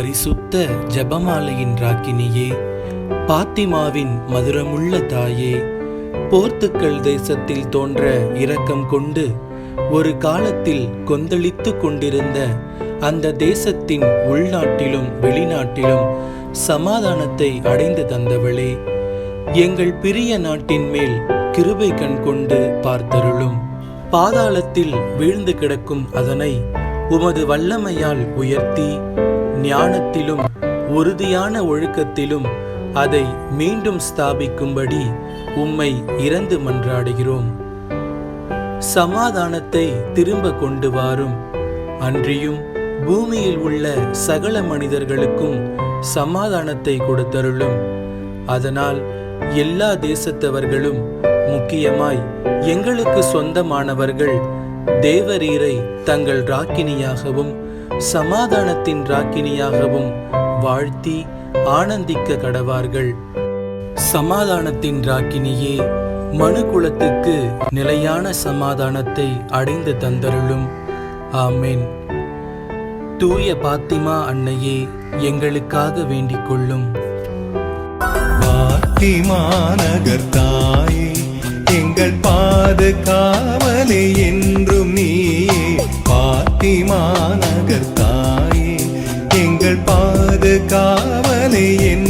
பரிசுத்த ஜெபமாலையின் ராக்கினியே பாத்திமாவின் மதுரமுள்ள தாயே போர்த்துக்கல் தேசத்தில் தோன்ற இரக்கம் கொண்டு ஒரு காலத்தில் கொந்தளித்து கொண்டிருந்த அந்த தேசத்தின் உள்நாட்டிலும் வெளிநாட்டிலும் சமாதானத்தை அடைந்து தந்தவளே எங்கள் பிரிய நாட்டின் மேல் கிருபை கண் கொண்டு பார்த்தருளும். பாதாளத்தில் வீழ்ந்து கிடக்கும் அதனை உமது வல்லமையால் உயர்த்தி ஞானத்திலும் உறுதியான ஒழுக்கத்திலும் அதை மீண்டும் ஸ்தாபிக்கும்படி உம்மை இறந்து மன்றாடுகிறோம். சமாதானத்தை திரும்ப கொண்டு வாரும். அன்றியும் பூமியில் உள்ள சகல மனிதர்களுக்கும் சமாதானத்தை கொடுத்தருளும். அதனால் எல்லா தேசத்தவர்களும் முக்கியமாய் எங்களுக்கு சொந்தமானவர்கள் தேவரீரை தங்கள் ராக்கினியாகவும் சமாதானத்தின் ராக்கினியாகவும் வாழ்த்தி ஆனந்திக்க கடவார்கள். சமாதானத்தின் ராக்கினியே மனுகுலத்துக்கு நிலையான சமாதானத்தை அடைந்து தந்தருளும். ஆமேன். தூய பாத்திமா அன்னையே எங்களுக்காக வேண்டிக் கொள்ளும். பாத்திமாநகர் தாயே எங்கள் பாதுகா காவலை என்